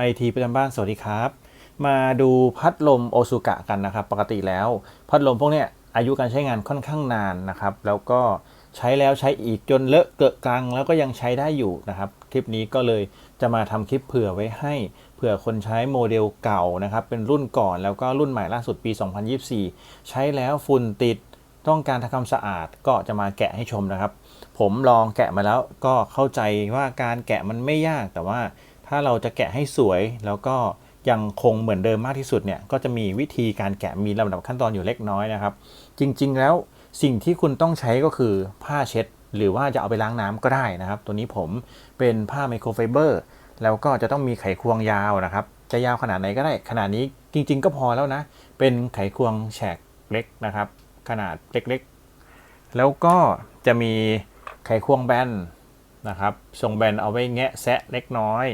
ไอทีประจำบ้านสวัสดีครับ มาดูพัดลมโอซูกะกันนะครับ ปกติแล้ว พัดลมพวกเนี้ยอายุการใช้งานค่อนข้างนานนะครับ แล้วก็ใช้แล้วใช้อีกจนเลอะเกอะกลัง แล้วก็ยังใช้ได้อยู่นะครับ คลิปนี้ก็เลยจะมาทำคลิปเผื่อไว้ให้เผื่อคนใช้โมเดลเก่านะครับ เป็นรุ่นก่อนแล้วก็รุ่นใหม่ล่าสุดปี 2024 ใช้แล้วฝุ่นติดต้องการทำความสะอาดก็จะมาแกะให้ชมนะครับ ผมลองแกะมาแล้วก็เข้าใจว่าการแกะมันไม่ยากแต่ว่า ถ้าเราจะแกะให้สวยแล้วก็ยังคงเหมือนเดิมมากที่สุดเนี่ยก็จะมีวิธีการแกะมีลำดับขั้นตอนอยู่เล็กน้อยนะครับ จริงๆ แล้วสิ่งที่คุณต้องใช้ก็คือผ้าเช็ด หรือว่าจะเอาไปล้างน้ำก็ได้นะครับ ตัวนี้ผมเป็นผ้าไมโครไฟเบอร์แล้วก็จะต้องมีไขควงยาวนะครับ จะยาวขนาดไหนก็ได้ ขนาดนี้จริง ๆ ก็พอแล้วนะ เป็นไขควงแฉกเล็กนะครับ ขนาดเล็กๆ แล้วก็จะมีไขควงแบนนะครับทรงแบนเอาไว้แงะแซะเล็กน้อย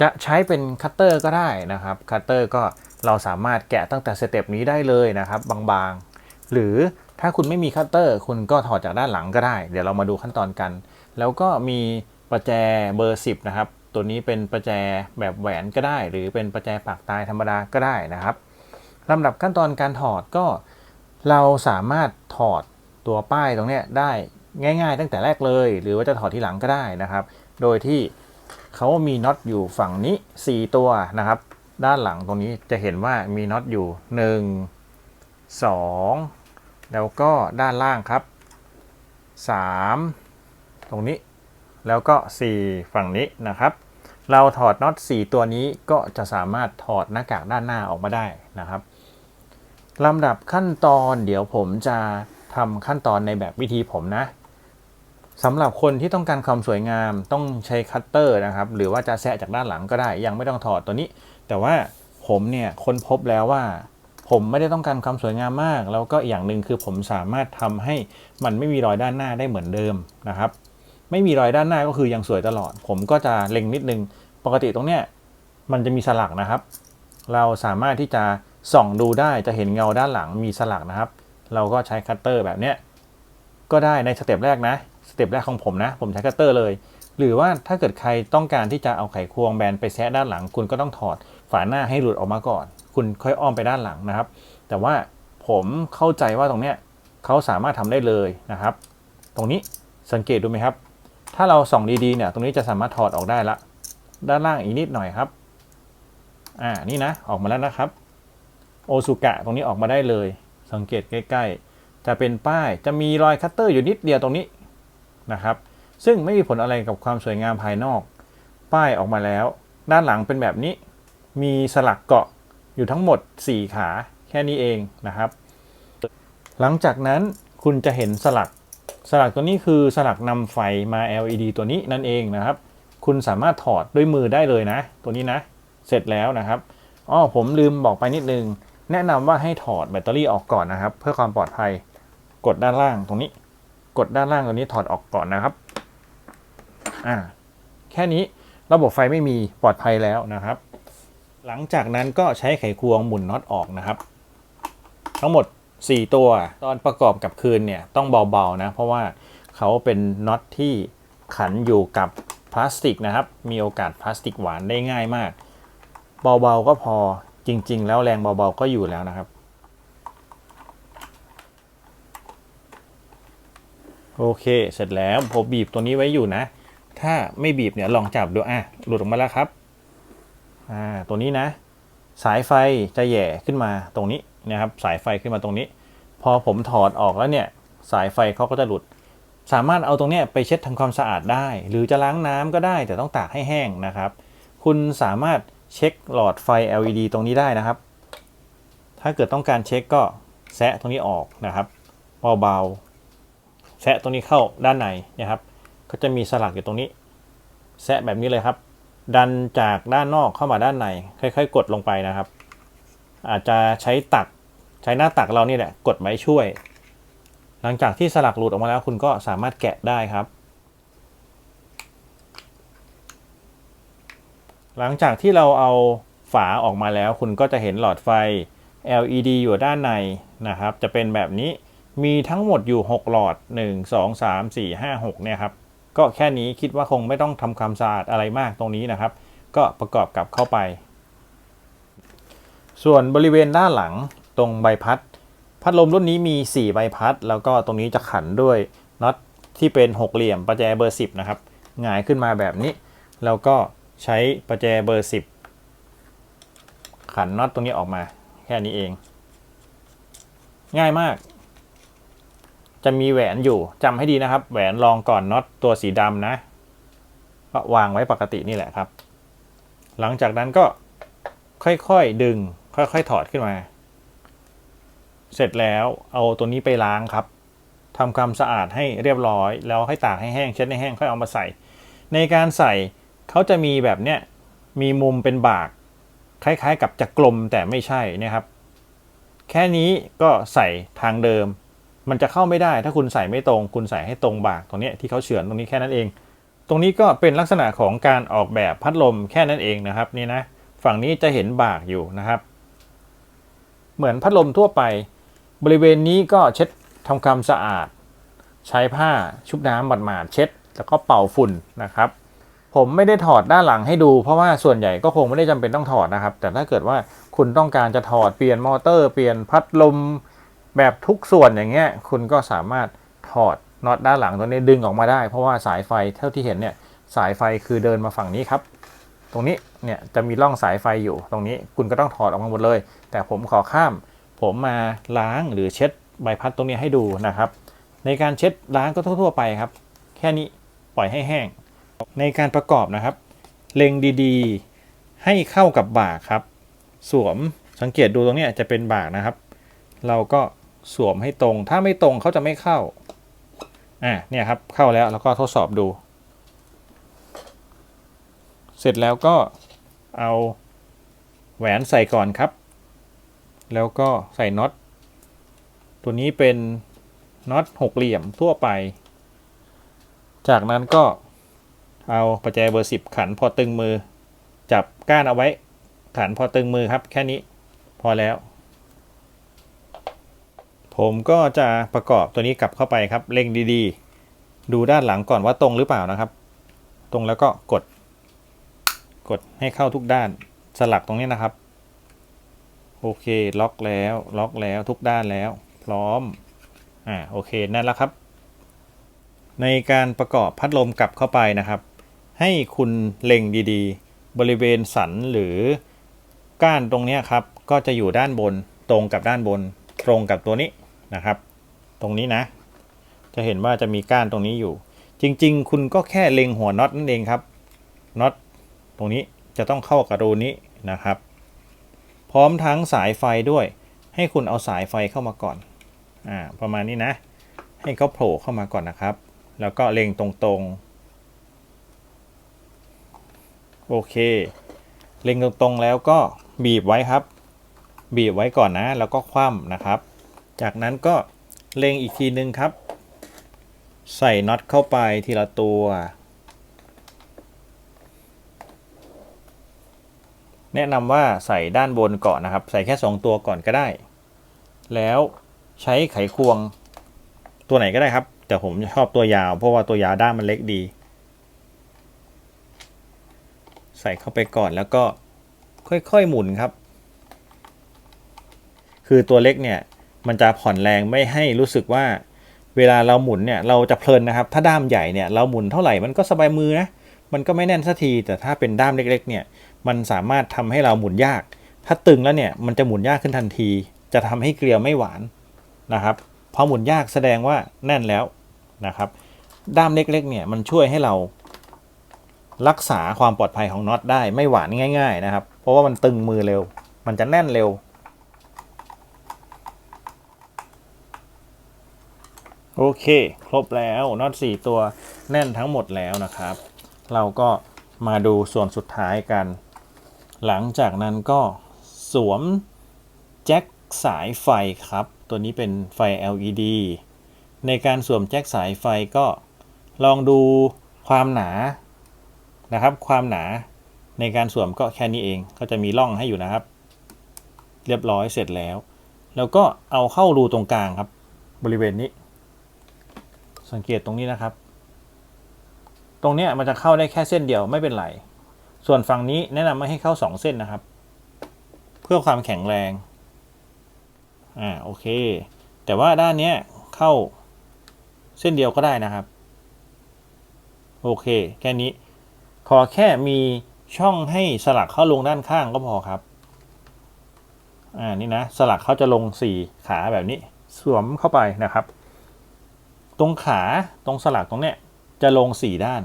จะใช้เป็นคัตเตอร์ก็ได้นะครับ คัตเตอร์ก็เราสามารถแกะตั้งแต่สเต็ปนี้ได้เลยนะครับ บางๆ หรือถ้าคุณไม่มีคัตเตอร์ คุณก็ถอดจากด้านหลังก็ได้ เดี๋ยวเรามาดูขั้นตอนกัน แล้วก็มีประแจเบอร์ 10 นะครับ ตัวนี้เป็นประแจแบบแหวนก็ได้ หรือเป็นประแจปากตายธรรมดาก็ได้นะครับลำดับขั้นตอนการถอดก็ เราสามารถถอดตัวป้ายตรงนี้ได้ง่าย ๆ ตั้งแต่แรกเลย หรือว่าจะถอดทีหลังก็ได้นะครับ โดยที่ เขามีน็อตอยู่ฝั่งนี้ 4 ตัวนะครับ ด้านหลังตรงนี้จะเห็นว่ามีน็อตอยู่ 1 2 แล้วก็ด้านล่างครับ 3 ตรงนี้แล้วก็ 4 ฝั่งนี้นะครับ เราถอดน็อต 4 ตัวนี้ก็จะสามารถถอดหน้ากากด้านหน้าออกมาได้นะครับลำดับขั้นตอนเดี๋ยวผมจะทำขั้นตอนในแบบวิธีผมนะ สำหรับคนที่ต้องการความสวยงามต้องใช้คัตเตอร์นะครับ หรือว่าจะแซะจากด้านหลังก็ได้ ยังไม่ต้องถอดตัวนี้ แต่ว่าผมเนี่ยค้นพบแล้วว่า ผมไม่ได้ต้องการความสวยงามมาก แล้วก็อย่างหนึ่งคือผมสามารถทำให้มันไม่มีรอยด้านหน้าได้เหมือนเดิมนะครับ ไม่มีรอยด้านหน้าก็คือยังสวยตลอด ผมก็จะเล็งนิดนึง ปกติตรงเนี้ยมันจะมีสลักนะครับ เราสามารถที่จะส่องดูได้จะเห็นเงาด้านหลังมีสลักนะครับ เราก็ใช้คัตเตอร์แบบเนี้ยก็ได้ในสเต็ปแรกนะ เต็ปแรกของผมนะ ผมใช้คัตเตอร์เลย หรือว่าถ้าเกิดใครต้องการที่จะเอาไขควงแบนไปแซะด้านหลัง คุณก็ต้องถอดฝาหน้าให้หลุดออกมาก่อน คุณค่อยอ้อมไปด้านหลังนะครับ แต่ว่าผมเข้าใจว่าตรงเนี้ยเขาสามารถทำได้เลยนะครับ ตรงนี้สังเกตดูไหมครับ ถ้าเราส่องดีๆเนี่ยตรงนี้จะสามารถถอดออกได้ละ ด้านล่างอีกนิดหน่อยครับ อ่านี่นะออกมาแล้วนะครับโอซุกะตรงนี้ออกมาได้เลย สังเกตใกล้ ๆ จะเป็นป้ายจะมีรอยคัตเตอร์อยู่นิดเดียวตรงนี้ นะครับ ซึ่งไม่มีผลอะไรกับความสวยงามภายนอก ป้ายออกมาแล้ว ด้านหลังเป็นแบบนี้ มีสลักเกาะอยู่ทั้งหมด 4 ขาแค่นี้เองนะครับ หลังจากนั้นคุณจะเห็นสลัก สลักตัวนี้คือสลักนำไฟมา LED ตัวนี้นั่นเองนะครับ คุณสามารถถอดด้วยมือได้เลยนะ ตัวนี้นะ เสร็จแล้วนะครับอ้อผมลืมบอกไปนิดนึง แนะนำว่าให้ถอดแบตเตอรี่ออกก่อนนะครับ เพื่อความปลอดภัยกดด้านล่างตรงนี้ กดด้านล่างตรงนี้ถอดออกก่อนนะครับ อ่า แค่นี้ระบบไฟไม่มีปลอดภัยแล้วนะครับ หลังจากนั้นก็ใช้ไขควงหมุนน็อตออกนะครับ ทั้งหมด 4 ตัวตอนประกอบกับคืนเนี่ยต้องเบาๆนะ เพราะว่าเขาเป็นน็อตที่ขันอยู่กับพลาสติกนะครับ มีโอกาสพลาสติกหวานได้ง่ายมาก เบาๆก็พอจริง ๆ แล้วแรงเบาๆก็อยู่แล้วนะครับ โอเค เสร็จแล้วผมบีบตัวนี้ไว้อยู่นะ ถ้าไม่บีบเนี่ยลองจับดูอะหลุดออกมาแล้วครับอ่าตัวนี้นะ สายไฟจะแย่ขึ้นมาตรงนี้นะครับ สายไฟขึ้นมาตรงนี้ พอผมถอดออกแล้วเนี่ย สายไฟเขาก็จะหลุด สามารถเอาตรงเนี้ยไปเช็ดทำความสะอาดได้ หรือจะล้างน้ำก็ได้ แต่ต้องตากให้แห้งนะครับ คุณสามารถเช็คหลอดไฟ LED ตรงนี้ได้นะครับ ถ้าเกิดต้องการเช็คก็แซะตรงนี้ออกนะครับเบาๆ แซะตรงนี้เข้าด้านในนะครับ ก็จะมีสลักอยู่ตรงนี้ แซะแบบนี้เลยครับ ดันจากด้านนอกเข้ามาด้านใน ค่อย ๆ กดลงไปนะครับ อาจจะใช้ตักใช้หน้าตักเรานี่แหละกดไว้ช่วย หลังจากที่สลักหลุดออกมาแล้วคุณก็สามารถแกะได้ครับ หลังจากที่เราเอาฝาออกมาแล้ว คุณก็จะเห็นหลอดไฟ LED อยู่ด้านในนะครับ จะเป็นแบบนี้ มีทั้งหมดอยู่ 6 หลอด 1 2 3 4 5 6 เนี่ยครับ ก็แค่นี้คิดว่าคงไม่ต้องทำความสะอาดอะไรมากตรงนี้นะครับ ก็ประกอบกลับเข้าไป ส่วนบริเวณด้านหลังตรงใบพัด พัดลมรุ่นนี้มี 4 ใบพัด แล้วก็ตรงนี้จะขันด้วยน็อตที่เป็นหกเหลี่ยมประแจเบอร์ 10 นะครับหงายขึ้นมาแบบนี้ แล้วก็ใช้ประแจเบอร์ 10 ขันน็อตตรงนี้ออกมา แค่นี้เอง ง่ายมาก จะมีแหวนอยู่จำให้ดีนะครับ แหวนรองก่อนน็อตตัวสีดำนะ ก็วางไว้ปกตินี่แหละครับ หลังจากนั้นก็ค่อยๆดึง ค่อยๆถอดขึ้นมา เสร็จแล้วเอาตัวนี้ไปล้างครับทำความสะอาดให้เรียบร้อย แล้วให้ตากให้แห้งเช็ดให้แห้งค่อยเอามาใส่ ในการใส่เขาจะมีแบบเนี้ยมีมุมเป็นบาก คล้ายๆ กับจะกลมแต่ไม่ใช่นะครับ แค่นี้ก็ใส่ทางเดิม มันจะเข้าไม่ได้ถ้าคุณใส่ไม่ตรง คุณใส่ให้ตรงบากตรงนี้ที่เขาเฉือนตรงนี้แค่นั้นเอง ตรงนี้ก็เป็นลักษณะของการออกแบบพัดลมแค่นั้นเองนะครับนี่นะฝั่งนี้จะเห็นบากอยู่นะครับ เหมือนพัดลมทั่วไป บริเวณนี้ก็เช็ดทำความสะอาด ใช้ผ้าชุบน้ำหมาดๆเช็ด แล้วก็เป่าฝุ่นนะครับ ผมไม่ได้ถอดด้านหลังให้ดู เพราะว่าส่วนใหญ่ก็คงไม่ได้จำเป็นต้องถอดนะครับ แต่ถ้าเกิดว่าคุณต้องการจะถอดเปลี่ยนมอเตอร์ เปลี่ยนพัดลม แบบทุกส่วนอย่างเงี้ยคุณก็สามารถถอดน็อตด้านหลังตัวนี้ดึงออกมาได้ เพราะว่าสายไฟเท่าที่เห็นเนี่ยสายไฟคือเดินมาฝั่งนี้ครับ ตรงนี้เนี่ยจะมีร่องสายไฟอยู่ ตรงนี้คุณก็ต้องถอดออกมาหมดเลย แต่ผมขอข้าม ผมมาล้างหรือเช็ดใบพัดตรงนี้ให้ดูนะครับ ในการเช็ดล้างก็ทั่ว ๆ ไปครับ แค่นี้ปล่อยให้แห้ง ในการประกอบนะครับ เล็งดีๆ ให้เข้ากับบากครับ สวมสังเกตดูตรงเนี้ยจะเป็นบากนะครับ เราก็ สวมให้ตรง ถ้าไม่ตรงเขาจะไม่เข้า อ่าเนี่ยครับเข้าแล้วแล้วก็ทดสอบดู เสร็จแล้วก็เอาแหวนใส่ก่อนครับ แล้วก็ใส่น็อต ตัวนี้เป็นน็อตหกเหลี่ยมทั่วไป จากนั้นก็เอาประแจเบอร์สิบขันพอตึงมือ จับก้านเอาไว้ ขันพอตึงมือครับ แค่นี้พอแล้ว ผมก็จะประกอบตัวนี้กลับเข้าไปครับ เล็งดีๆ ดูด้านหลังก่อนว่าตรงหรือเปล่านะครับ ตรงแล้วก็กด กดให้เข้าทุกด้านสลักตรงนี้นะครับ โอเคล็อกแล้วล็อกแล้วทุกด้านแล้ว พร้อมอ่าโอเคนั่นแล้วครับ ในการประกอบพัดลมกลับเข้าไปนะครับ ให้คุณเล็งดีๆ บริเวณสันหรือก้านตรงนี้ครับ ก็จะอยู่ด้านบนตรงกับด้านบน ตรงกับตัวนี้ นะครับ ตรงนี้นะ จะเห็นว่าจะมีก้านตรงนี้อยู่ จริง ๆ คุณก็แค่เล็งหัวน็อตนั่นเองครับน็อตตรงนี้จะต้องเข้ากับรูนี้นะครับ พร้อมทั้งสายไฟด้วย ให้คุณเอาสายไฟเข้ามาก่อนอ่าประมาณนี้นะ ให้เขาโผล่เข้ามาก่อนนะครับ แล้วก็เล็งตรงๆ โอเค เล็งตรงๆแล้วก็บีบไว้ครับ บีบไว้ก่อนนะ แล้วก็คว่ำนะครับ จากนั้นก็เล็งอีกทีนึงครับ ใส่น็อตเข้าไปทีละตัว แนะนำว่าใส่ด้านบนก่อนนะครับ ใส่แค่ 2 ตัวก่อนก็ได้ แล้วใช้ไขควงตัวไหนก็ได้ครับ แต่ผมชอบตัวยาว เพราะว่าตัวยาวด้ามมันเล็กดี ใส่เข้าไปก่อนแล้วก็ค่อยๆหมุนครับ คือตัวเล็กเนี่ย มันจะผ่อนแรงไม่ให้รู้สึกว่า เวลาเราหมุนเนี่ยเราจะเพลินนะครับ ถ้าด้ามใหญ่เนี่ยเราหมุนเท่าไหร่มันก็สบายมือนะมันก็ไม่แน่นสักทีแต่ถ้าเป็นด้ามเล็กๆเนี่ยมันสามารถทำให้เราหมุนยาก ถ้าตึงแล้วเนี่ยมันจะหมุนยากขึ้นทันที จะทำให้เกลียวไม่หวานนะครับพอหมุนยากแสดงว่าแน่นแล้วนะครับ ด้ามเล็กๆเนี่ยมันช่วยให้เรารักษาความปลอดภัยของน็อตได้ไม่หวานง่าย ๆ นะครับ เพราะว่ามันตึงมือเร็ว มันจะแน่นเร็ว โอเค ครบแล้วน็อต4ตัวแน่นทั้งหมดแล้วนะครับ เราก็มาดูส่วนสุดท้ายกัน หลังจากนั้นก็สวมแจ็คสายไฟครับ ตัวนี้เป็นไฟ LED ในการสวมแจ็คสายไฟก็ลองดูความหนานะครับ ความหนาในการสวมก็แค่นี้เอง ก็จะมีร่องให้อยู่นะครับ เรียบร้อยเสร็จแล้ว แล้วก็เอาเข้ารูตรงกลางครับ บริเวณนี้ สังเกตตรงนี้นะครับ ตรงเนี้ยมันจะเข้าได้แค่เส้นเดียวไม่เป็นไร ส่วนฝั่งนี้แนะนำไม่ให้เข้าสองเส้นนะครับ เพื่อความแข็งแรง อ่าโอเค แต่ว่าด้านเนี้ยเข้าเส้นเดียวก็ได้นะครับ โอเค แค่นี้ ขอแค่มีช่องให้สลักเข้าลงด้านข้างก็พอครับ อ่านี่นะ สลักเขาจะลงสี่ขาแบบนี้ สวมเข้าไปนะครับ ตรงขาตรงสลักตรงเนี้ยจะลงสี่ด้าน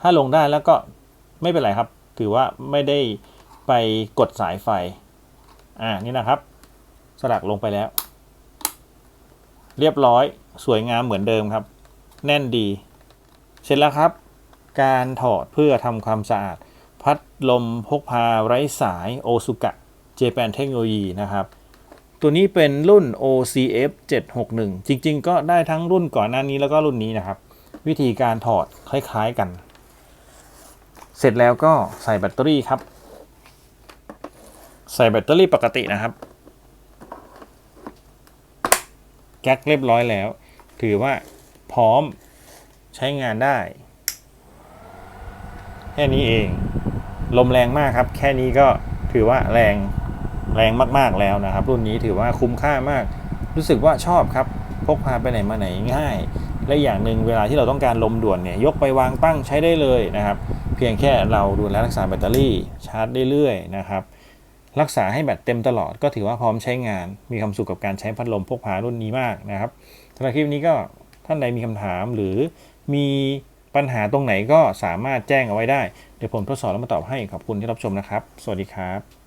ถ้าลงได้แล้วก็ไม่เป็นไรครับ ถือว่าไม่ได้ไปกดสายไฟ อ่า นี่นะครับ สลักลงไปแล้ว เรียบร้อย สวยงามเหมือนเดิมครับ แน่นดี เสร็จแล้วครับ การถอดเพื่อทำความสะอาด พัดลมพกพาไร้สายโอซุกะ เจแปนเทคโนโลยีนะครับ ตัวนี้เป็นรุ่น OCF 761 จริง ๆ ก็ได้ทั้งรุ่นก่อนหน้านี้แล้วก็รุ่นนี้นะครับ วิธีการถอดคล้าย ๆกัน เสร็จแล้วก็ใส่แบตเตอรี่ครับ ใส่แบตเตอรี่ปกตินะครับแก๊กเรียบร้อยแล้ว ถือว่าพร้อมใช้งานได้ แค่นี้เอง ลมแรงมากครับ แค่นี้ก็ถือว่าแรง แรงมากๆแล้วนะครับ รุ่นนี้ถือว่าคุ้มค่ามาก รู้สึกว่าชอบครับ พกพาไปไหนมาไหนง่าย และอย่างหนึ่งเวลาที่เราต้องการลมด่วนเนี่ยยกไปวางตั้งใช้ได้เลยนะครับ เพียงแค่เราดูแลรักษาแบตเตอรี่ชาร์จได้เรื่อยๆนะครับรักษาให้แบตเต็มตลอดก็ถือว่าพร้อมใช้งาน มีความสุขกับการใช้พัดลมพกพารุ่นนี้มากนะครับสำหรับคลิปนี้ก็ท่านใดมีคำถามหรือมีปัญหาตรงไหนก็สามารถแจ้งเอาไว้ได้ เดี๋ยวผมทดสอบแล้วมาตอบให้ขอบคุณที่รับชมนะครับ สวัสดีครับ